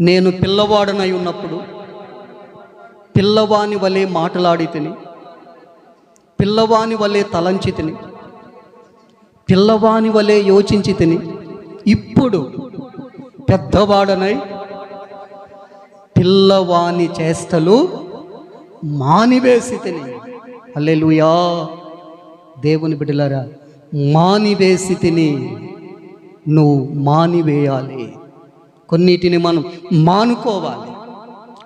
నేను పిల్లవాడనై ఉన్నప్పుడు పిల్లవాని వలె మాటలాడి తిని పిల్లవాని వలె తలంచి తిని పిల్లవాని వలె యోచించి తిని ఇప్పుడు పెద్దవాడనై పిల్లవాని చేష్టలు మానివేసి తిని. అల్లెలుయా దేవుని బిడ్డలారా మానివేసి తిని. నువ్వు మానివేయాలి. కొన్నిటిని మనం మానుకోవాలి.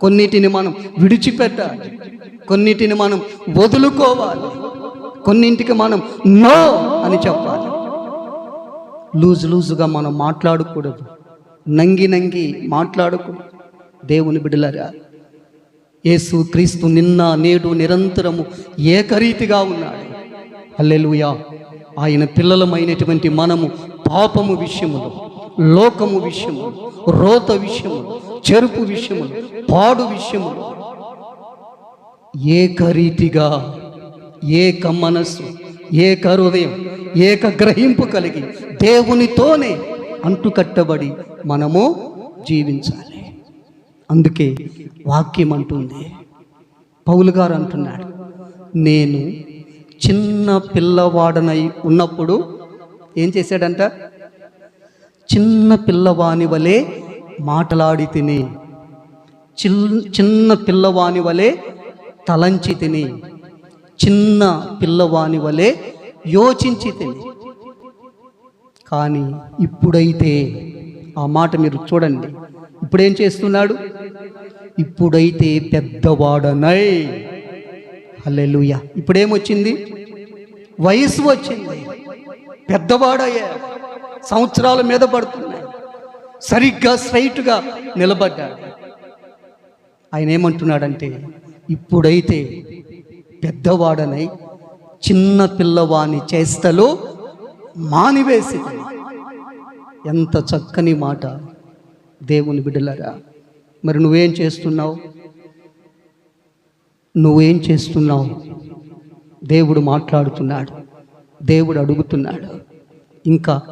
కొన్నిటిని మనం విడిచిపెట్టాలి. కొన్నిటిని మనం వదులుకోవాలి. కొన్నింటికి మనం నో అని చెప్పాలి. లూజు లూజుగా మనం మాట్లాడకూడదు. నంగి నంగి మాట్లాడకూడదు. దేవుని బిడలరా యేసు క్రీస్తు నిన్న నేడు నిరంతరము ఏకరీతిగా ఉన్నాడు. అల్లెలుయా ఆయన పిల్లలమైనటువంటి మనము పాపము విషయములో లోకము విషయము రోత విషయము చెరుపు విషయము పాడు విషయము ఏకరీతిగా ఏక మనస్సు ఏక హృదయం ఏక గ్రహింపు కలిగి దేవునితోనే అంటుకట్టబడి మనము జీవించాలి. అందుకే వాక్యం అంటుంది. పౌలు గారు అంటున్నాడు నేను చిన్న పిల్లవాడనై ఉన్నప్పుడు ఏం చేశాడంట? చిన్న పిల్లవాని వలె మాటలాడి తిని. చిన్న పిల్లవాని వలె తలంచి తిని. చిన్న పిల్లవాని వలె యోచించి తిని. కానీ ఇప్పుడైతే ఆ మాట మీరు చూడండి. ఇప్పుడేం చేస్తున్నాడు? ఇప్పుడైతే పెద్దవాడనై. హల్లెలూయా. ఇప్పుడేమొచ్చింది వయసు వచ్చింది. పెద్దవాడయ్యా సంవత్సరాల మీద పడుతున్నాయి. సరిగ్గా స్ట్రైట్గా నిలబడ్డాడు. ఆయన ఏమంటున్నాడంటే ఇప్పుడైతే పెద్దవాడనై చిన్న పిల్లవాని చేస్తలో మానివేసి ఎంత చక్కని మాట. దేవుని బిడ్డలరా మరి నువ్వేం చేస్తున్నావు? నువ్వేం చేస్తున్నావు? దేవుడు మాట్లాడుతున్నాడు. దేవుడు అడుగుతున్నాడు. ఇంకా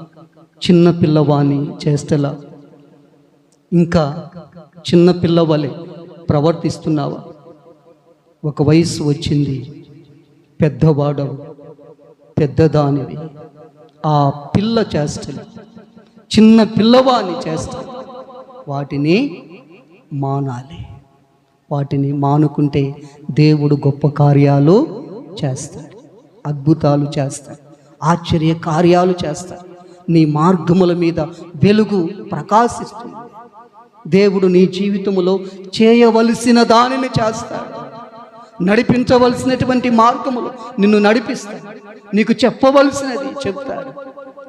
చిన్న పిల్లవాణి చేస్తలా. ఇంకా చిన్న పిల్లవలే ప్రవర్తిస్తున్నావా? ఒక వయసు వచ్చింది. పెద్దవాడవు పెద్దదానివి. ఆ పిల్ల చేష్టలు చిన్న పిల్లవాని చేష్టలు వాటిని మానాలి. వాటిని మానుకుంటే దేవుడు గొప్ప కార్యాలు చేస్తాడు అద్భుతాలు చేస్తాడు ఆశ్చర్య కార్యాలు చేస్తాడు. నీ మార్గముల మీద వెలుగు ప్రకాశిస్తుంది. దేవుడు నీ జీవితములో చేయవలసిన దానిని చేస్తాడు. నడిపించవలసినటువంటి మార్గములు నిన్ను నడిపిస్తాడు. నీకు చెప్పవలసినది చెప్తాడు.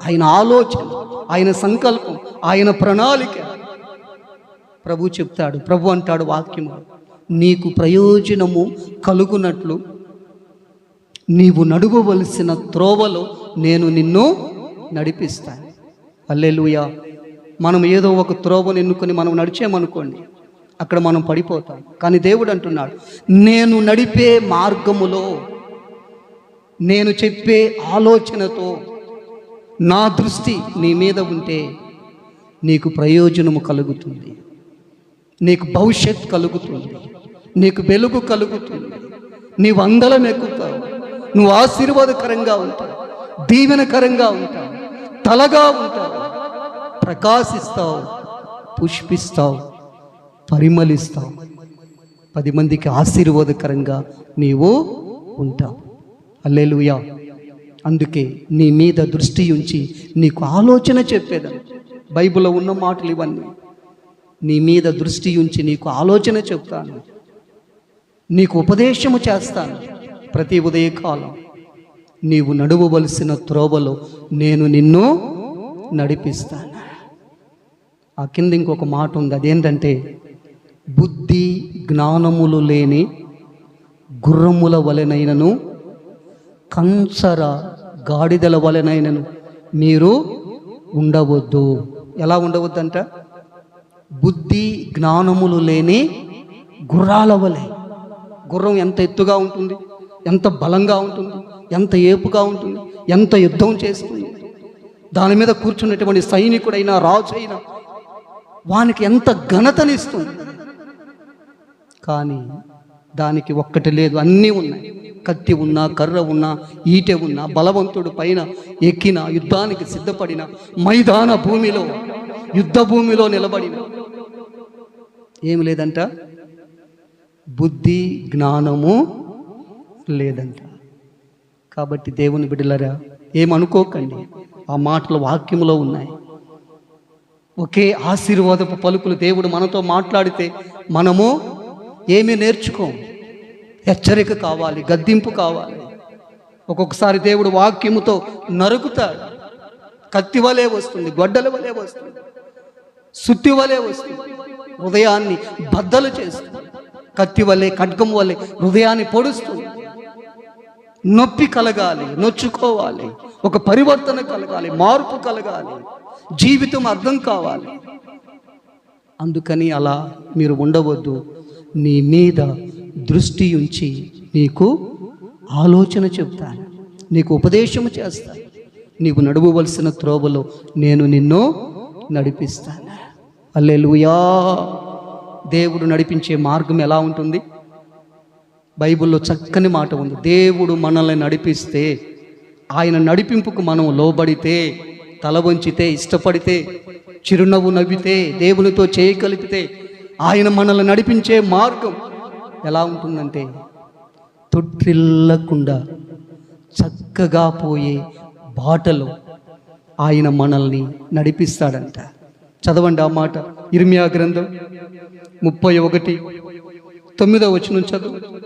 ఆయన ఆలోచన ఆయన సంకల్పం ఆయన ప్రణాళిక. ప్రభు చెప్తాడు ప్రభు అంటాడు వాక్యము నీకు ప్రయోజనము కలుగునట్లు నీవు నడువవలసిన త్రోవలో నేను నిన్ను నడిపిస్తాను అల్లెలుయా మనం ఏదో ఒక త్రోవను ఎన్నుకొని మనం నడిచామనుకోండి అక్కడ మనం పడిపోతాం. కానీ దేవుడు అంటున్నాడు నేను నడిపే మార్గములో నేను చెప్పే ఆలోచనతో నా దృష్టి నీ మీద ఉంటే నీకు ప్రయోజనము కలుగుతుంది. నీకు భవిష్యత్ కలుగుతుంది. నీకు వెలుగు కలుగుతుంది. నీవు అందలం ఎక్కుతావు. నువ్వు ఆశీర్వాదకరంగా ఉంటావు. దీవెనకరంగా ఉంటావు. తలగా ఉంటావు ప్రకాశిస్తావు పుష్పిస్తావు పరిమళిస్తావు. పది మందికి ఆశీర్వాదకరంగా నీవు ఉంటావు. అల్లెలుయా అందుకే నీ మీద దృష్టి ఉంచి నీకు ఆలోచన చెప్పేదాన్ని బైబిల్లో ఉన్న మాటలు ఇవన్నీ. నీ మీద దృష్టి ఉంచి నీకు ఆలోచన చెప్తాను. నీకు ఉపదేశము చేస్తాను. ప్రతి ఉదయకాలం నీవు నడువవలసిన త్రోవలో నేను నిన్ను నడిపిస్తాను. ఆ కింద ఇంకొక మాట ఉంది. అదేంటంటే బుద్ధి జ్ఞానములు లేని గుర్రముల వలెనైనను కంచర గాడిదల వలెనైనను మీరు ఉండవద్దు. ఎలా ఉండవద్దంట? బుద్ధి జ్ఞానములు లేని గుర్రాల వలె. గుర్రం ఎంత ఎత్తుగా ఉంటుంది? ఎంత బలంగా ఉంటుంది? ఎంత ఏపుగా ఉంటుంది ఎంత యుద్ధం చేస్తుంది దాని మీద కూర్చున్నటువంటి సైనికుడైనా రాజు అయినా వానికి ఎంత ఘనతనిస్తుంది. కానీ దానికి ఒక్కటి లేదు అన్నీ ఉన్నాయి. కత్తి ఉన్నా కర్ర ఉన్నా ఈటె ఉన్నా బలవంతుడు పైన ఎక్కిన యుద్ధానికి సిద్ధపడిన మైదాన భూమిలో యుద్ధ భూమిలో నిలబడిన. ఏమి లేదంట? బుద్ధి జ్ఞానము లేదంట. కాబట్టి దేవుని బిడ్డలరా ఏమనుకోకండి. ఆ మాటలు వాక్యంలో ఉన్నాయి. ఒకే ఆశీర్వాదపు పలుకులు దేవుడు మనతో మాట్లాడితే మనము ఏమీ నేర్చుకోం హెచ్చరిక కావాలి గద్దింపు కావాలి. ఒక్కొక్కసారి దేవుడు వాక్యముతో నరుకుతాడు. కత్తి వలె వస్తుంది గొడ్డల వలె వస్తుంది సుత్తి వలె వస్తుంది హృదయాన్ని బద్దలు చేస్తుంది. కత్తి వలె ఖడ్గం వలె హృదయాన్ని పొడుస్తుంది. నొప్పి కలగాలి నొచ్చుకోవాలి ఒక పరివర్తన కలగాలి మార్పు కలగాలి జీవితం అర్థం కావాలి. అందుకని అలా మీరు ఉండవద్దు. నీ మీద దృష్టి ఉంచి నీకు ఆలోచన చెప్తాను. నీకు ఉపదేశం చేస్తాను. నీకు నడువవలసిన త్రోవలో నేను నిన్ను నడిపిస్తాను. అల్లెలుయా దేవుడు నడిపించే మార్గం ఎలా ఉంటుంది? బైబిల్లో చక్కని మాట ఉంది. దేవుడు మనల్ని నడిపిస్తే ఆయన నడిపింపుకు మనం లోబడితే తల వంచితే ఇష్టపడితే చిరునవ్వు నవ్వితే దేవునితో చేయగలిపితే ఆయన మనల్ని నడిపించే మార్గం ఎలా ఉంటుందంటే తొట్టిల్లకుండా చక్కగా పోయే బాటలో ఆయన మనల్ని నడిపిస్తాడంట. చదవండి ఆ మాట. ఇర్మియా గ్రంథం ముప్పై ఒకటి తొమ్మిదో వచనం చదువు.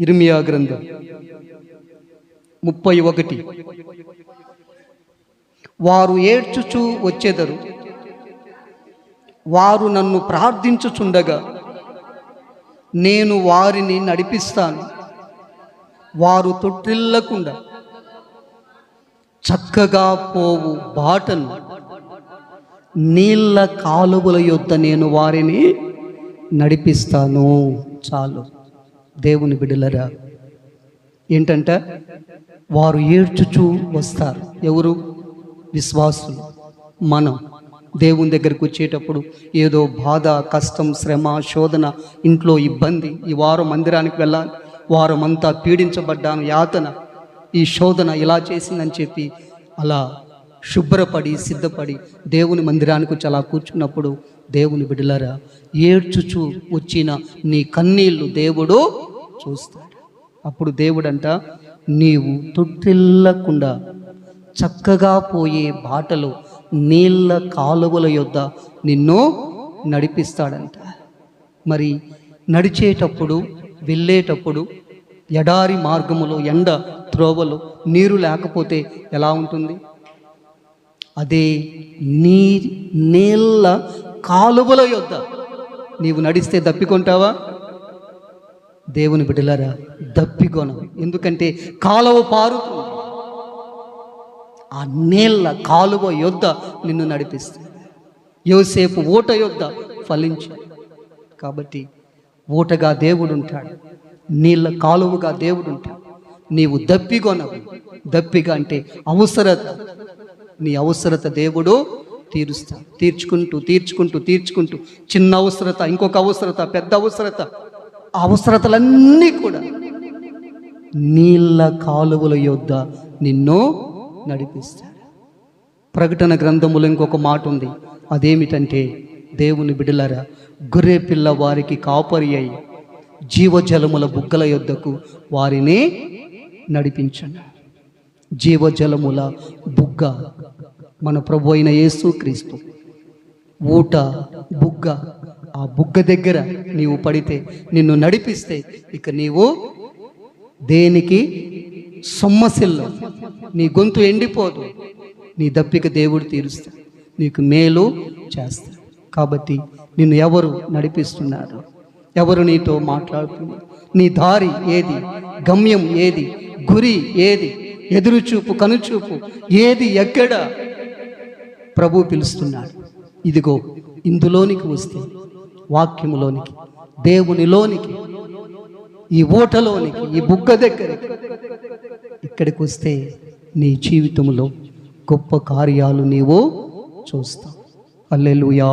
ఇర్మియా గ్రంథం ముప్పై ఒకటి. వారు ఏడ్చుచూ వచ్చేదరు. వారు నన్ను ప్రార్థించుచుండగా నేను వారిని నడిపిస్తాను. వారు తొట్టిల్లకుండా చక్కగా పోవు బాటను నీళ్ళ కాలువల యొద్ద నేను వారిని నడిపిస్తాను. చాలు. దేవుని బిడ్డలరా ఏంటంట? వారు ఏడ్చుచూ వస్తారు. ఎవరు? విశ్వాసులు. మనం దేవుని దగ్గరికి వచ్చేటప్పుడు ఏదో బాధ కష్టం శ్రమ శోధన ఇంట్లో ఇబ్బంది ఈ వారం మందిరానికి వెళ్ళాలి వారం అంతా పీడించబడ్డాను యాతన ఈ శోధన ఇలా చేసిందని చెప్పి అలా శుభ్రపడి సిద్ధపడి దేవుని మందిరానికి వచ్చి అలా కూర్చున్నప్పుడు దేవుని బిడ్డలారా ఏడ్చుచు వచ్చిన నీ కన్నీళ్ళు దేవుడు చూస్తాడు. అప్పుడు దేవుడంట నీవు తొట్టిల్లకుండా చక్కగా పోయే బాటలో నీళ్ళ కాలువల యొద్ద నిన్ను నడిపిస్తాడంట. మరి నడిచేటప్పుడు వెళ్ళేటప్పుడు ఎడారి మార్గములో ఎండ త్రోవలో నీరు లేకపోతే ఎలా ఉంటుంది? అదే నీ నీళ్ళ కాలువల యొద్ద నీవు నడిస్తే దప్పికొంటావా? దేవుని బిడ్డలారా దప్పికొనం ఎందుకంటే కాలువ పారుతుంది. ఆ నీళ్ళ కాలువ యొద్ద నిన్ను నడిపిస్తుంది. యోసేపు ఓట యొద్ద ఫలించు కాబట్టి ఓటగా దేవుడు ఉంటాడు నీళ్ళ కాలువగా దేవుడు ఉంటాడు నీవు దప్పికొనవు. దప్పిగా అంటే అవసరత. నీ అవసరత దేవుడు తీరుస్తా. తీర్చుకుంటూ తీర్చుకుంటూ తీర్చుకుంటూ. చిన్న అవసరత ఇంకొక అవసరత పెద్ద అవసరత. ఆ అవసరతలన్నీ కూడా నీళ్ళ కాలువల యొద్ద నిన్ను నడిపిస్తాడు. ప్రకటన గ్రంథములో ఇంకొక మాట ఉంది. అదేమిటంటే దేవుని బిడలరా గొర్రె పిల్ల వారికి కాపరి అయి జీవజలముల బుగ్గల యొద్దకు వారిని నడిపించండి. జీవజలముల బుగ్గ మన ప్రభు అయిన యేసు క్రీస్తు. ఊట బుగ్గ ఆ బుగ్గ దగ్గర నీవు పడితే నిన్ను నడిపిస్తే ఇక నీవు దేనికి? సొమ్మసిల్లు. నీ గొంతు ఎండిపోదు. నీ దప్పిక దేవుడు తీరుస్తాడు. నీకు మేలు చేస్తాడు. కాబట్టి నిన్ను ఎవరు నడిపిస్తున్నారు? ఎవరు నీతో మాట్లాడుతున్నారు? నీ దారి ఏది? గమ్యం ఏది? గురి ఏది? ఎదురుచూపు కనుచూపు ఏది ఎక్కడ? ప్రభు పిలుస్తున్నాడు. ఇదిగో ఇందులోనికి వస్తే వాక్యములోనికి దేవునిలోనికి ఈ ఓటలోనికి ఈ బుగ్గ దగ్గర ఇక్కడికి వస్తే నీ జీవితంలో గొప్ప కార్యాలు నీవు చూస్తావు. అల్లెలుయా